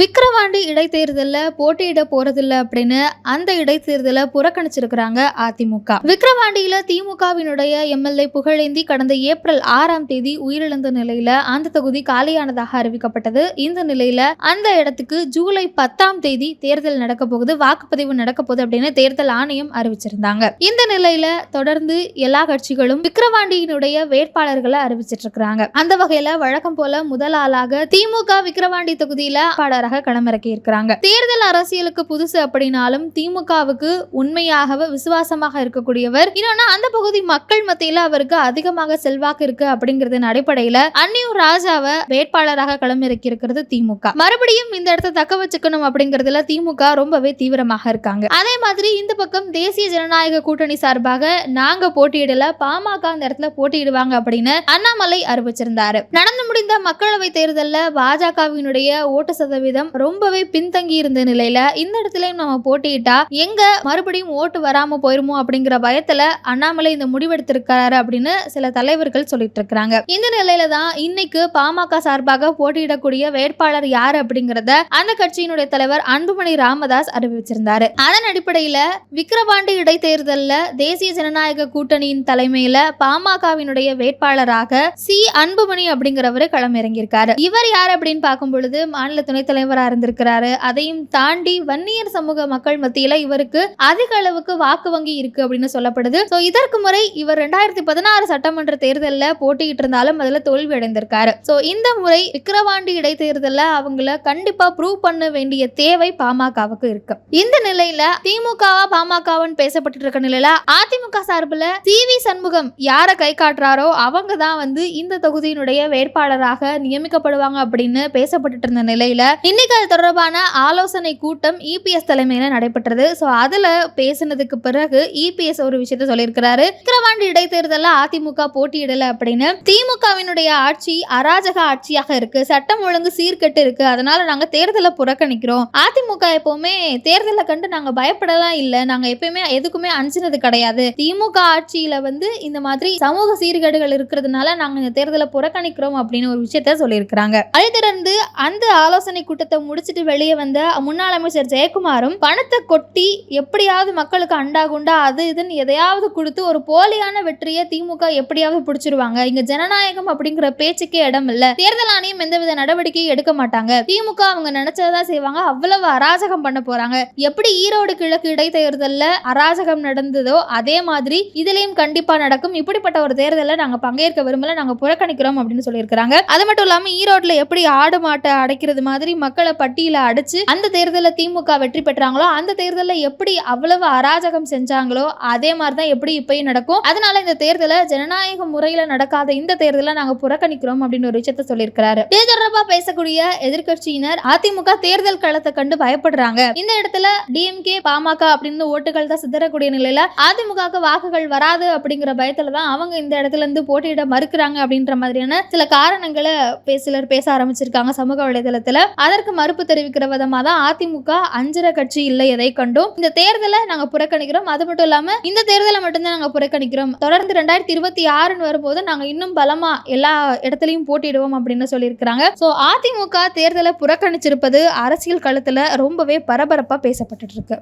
விக்கிரவாண்டி இடைத்தேர்தலில் போட்டியிட போறதில்ல அப்படின்னு அந்த இடைத்தேர்தலை புறக்கணிச்சிருக்கிறாங்க அதிமுக. விக்கிரவாண்டியில திமுகவினுடைய எம்எல்ஏ புகழேந்தி கடந்த ஏப்ரல் ஆறாம் தேதி உயிரிழந்த நிலையில அந்த தொகுதி காலியானதாக அறிவிக்கப்பட்டது. இந்த நிலையில அந்த இடத்துக்கு ஜூலை பத்தாம் தேதி தேர்தல் நடக்க போகுது. வாக்குப்பதிவு நடக்க போகுது அப்படின்னு தேர்தல் ஆணையம் அறிவிச்சிருந்தாங்க. இந்த நிலையில தொடர்ந்து எல்லா கட்சிகளும் விக்கிரவாண்டியினுடைய வேட்பாளர்களை அறிவிச்சிட்டு இருக்கிறாங்க. அந்த வகையில வழக்கம் போல முதல் ஆளாக திமுக விக்கிரவாண்டி தொகுதியில வேட்பாளராக களமிறக்கி இருக்கிறாங்க தேர்தல் அரசியலுக்கு புதுசு அப்படின்னாலும் திமுகவுக்கு உண்மையாகவே விசுவாசமாக இருக்கக்கூடியவர். இன்னொன்னா அந்த பகுதி மக்கள் மத்தியில அவருக்கு அதிகமாக செல்வாக்கு இருக்கு அப்படிங்கறதன் அடிப்படையில அன்னியூர் ராஜாவை வேட்பாளராக களமிறக்கி இருக்கிறது திமுக. மறுபடியும் இந்த இடத்தை தக்க வச்சுக்கணும் அப்படிங்கறதுல திமுக ரொம்பவே தீவிரமாக இருக்காங்க. அதே மாதிரி இந்த பக்கம் தேசிய ஜனநாயக கூட்டணி சார்பாக நாங்க போட்டியிடல பாமக அந்த இடத்துல போட்டியிடுவாங்க அப்படின்னு அண்ணாமலை அறிவிச்சிருந்தாரு. நடந்து முடிந்த மக்களவை தேர்தலில் பாஜகவினுடைய ஓட்டு சதவீதம் ரொம்பவே பின்தங்கி இருந்த நிலையில இந்த இடத்துலயும் நம்ம போட்டியிட்டா எங்க மறுபடியும் ஓட்டு வராம போயிருமோ அப்படிங்கிற பயத்துல அண்ணாமலை இந்த முடிவெடுத்திருக்காரு அப்படின்னு சில தலைவர்கள் சொல்லிட்டு இருக்கிறாங்க. இந்த நிலையில தான் இன்னைக்கு பாமக சார்பாக போட்டியிடக்கூடிய வேட்பாளர் யார் அப்படிங்கறத அந்த கட்சியினுடைய தலைவர் அன்புமணி ராமதாஸ் அறிவிச்சிருந்தாரு. அதன் அடிப்படையில விக்கிரவாண்டி இடைத்தேர்தலில் தேசிய ஜனநாயக கூட்டணியின் தலைமையில பாமகவினுடைய வேட்பாளராக சி. அன்புமணி அப்படிங்கிறவரு களமிறங்கியிருக்காரு. இவர் யார் அப்படின்னு பார்க்கும் பொழுது மாநில துணைத் தலைவர் இருந்திருக்கிறாரு. அதையும் தாண்டி வன்னியர் சமூக மக்கள் மத்தியில இவருக்கு அதிக அளவுக்கு வாக்கு வங்கி இருக்கு அப்படின்னு சொல்லப்படுது. ஸோ இதற்கு முறை இவர் ரெண்டாயிரத்தி பதினாறு சட்டமன்ற தேர்தலில் போட்டியிட்டு இருந்தாலும் அதுல தோல்வி அடைந்திருக்காரு. ஸோ இந்த முறை விக்கிரவாண்டி இடைத்தேர்தலில் அவங்கள கண்டிப்பா ப்ரூவ் பண்ண வேண்டிய தேவை பாமகவுக்கு இருக்கு. இந்த நிலையில திமுகவா பாமகவன் பேசப்பட்டு இருக்க நிலையில அதிமுக சார்பில் சி வி சண்முகம் யாரை கை காட்டுறாரோ அவங்க தான் வந்து இந்த தொகுதியினுடைய வேட்பாளராக நியமிக்கப்படுவாங்க அப்படின்னு பேசப்பட்டு இருந்த நிலையில இன்னைக்கு அது தொடர்பான ஆலோசனை கூட்டம் இபிஎஸ் தலைமையில் நடைபெற்றது. ஸோ அதில் பேசினதுக்கு பிறகு இபிஎஸ் ஒரு விஷயத்த சொல்லியிருக்கிறாரு. விக்கிரவாண்டி இடைத்தேர்தலில் அதிமுக போட்டியிடலை அப்படின்னு. திமுகவினுடைய ஆட்சி அராஜக ஆட்சியாக இருக்கு. சட்டம் ஒழுங்கு சீர்கெட்டு இருக்கு. அதனால நாங்கள் தேர்தலை புறக்கணிக்கிறோம். அதிமுக எப்பவுமே தேர்தலை கண்டு நாங்கள் பயப்படலாம் இல்லை. நாங்கள் எப்பயுமே எதுக்குமே அஞ்சினது கிடையாது. திமுக ஆட்சியில் வந்து இந்த மாதிரி சமூக சீர்கேடுகள் இருக்கிறதுனால நாங்கள் இந்த தேர்தலை புறக்கணிக்கிறோம் அப்படின்னு ஒரு விஷயத்த சொல்லியிருக்கிறாங்க. அதை தொடர்ந்து அந்த ஆலோசனை கூட்டத்தை முடிச்சுட்டு வெளியே வந்த முன்னாள் அமைச்சர் ஜெயக்குமாரும் பணத்தை கொட்டி எப்படியாவது மக்களுக்கு அண்டா குண்டா அது இதுன்னு எதையாவது கொடுத்து ஒரு போலியான வெற்றியை திமுக எப்படியாவது பிடிச்சிருவாங்க. இங்க ஜனநாயகம் அப்படிங்கிற பேச்சுக்கே இடம் இல்ல. தேர்தல் ஆணையம் எந்தவித நடவடிக்கையும் எடுக்க மாட்டாங்க. திமுக அவங்க நினைச்சதான் செய்வாங்க. அவ்வளவு அராஜகம் பண்ண போறாங்க. எப்படி ஈரோடு கிழக்கு இடைத்தேர்தல்ல அராஜகம் நடந்ததோ அதே மாதிரி இதுலயும் கண்டிப்பா நடக்கும். இப்படிப்பட்ட ஒரு தேர்தலில் நாங்க பங்கேற்க விரும்பல. நாங்க புறக்கணிக்கிறோம் அப்படின்னு சொல்லியிருக்கிறாங்க. அது மட்டும் இல்லாம ஈரோட்ல எப்படி ஆடு மாட்டை அடைக்கிறது மாதிரி மக்களை பட்டியல அடைச்சு அந்த தேர்தலில் திமுக வெற்றி பெற்றாங்களோ அந்த தேர்தலில் எப்படி அவ்வளவு அராஜகம் செஞ்சாங்களோ அதே மாதிரி தான் எப்படி இப்பயும் நடக்கும். அதனால இந்த தேர்தலை ஜனநாயக முறையில நடக்காத இந்த தேர்தலை நாங்க புறக்கணிக்கிறோம் அப்படின்னு ஒரு விஷயத்த சொல்லியிருக்கிறாரு. இது தொடர்பா பேசக்கூடிய எதிர்க்கட்சியினர் அதிமுக தேர்தல் களத்தை கண்டு பயப்படுறாங்க. இந்த இடத்துல டிஎம்கே பாமக அப்படின்னு ஓட்டுகள் தான் சிதறக்கூடிய நிலையில அதிமுகவுக்கு வாக்குகள் வராது அப்படிங்கிற பயத்துல தான் அவங்க இந்த இடத்துல இருந்து போட்டியிட மறுக்கிறாங்க அப்படின்ற மாதிரியான சில காரணங்களை பே- சிலர் பேச ஆரம்பிச்சிருக்காங்க சமூக வலைதளத்துல. அதற்கு மறுப்பு தெரிவிக்கிற விதமா தான் அதிமுக அஞ்சர கட்சி இல்லை எதை கண்டும். இந்த தேர்தலை நாங்க புறக்கணிக்கிறோம். அது மட்டும் இல்லாம இந்த தேர்தலை மட்டும்தான் நாங்க புறக்கணிக்கிறோம். தொடர்ந்து ரெண்டாயிரத்தி இருபத்தி ஆறுன்னு வரும்போது நாங்க இன்னும் பலமா எல்லா இடத்துலயும் போட்டிடுவோம் அப்படின்னு சொல்லியிருக்கிறாங்க. சோ அதிமுக தேர்தலை புறக்கணிச்சிருப்பது அரசியல் களத்துல ரொம்பவே பரபரப்பா பேசப்பட்டுட்டு இருக்கு.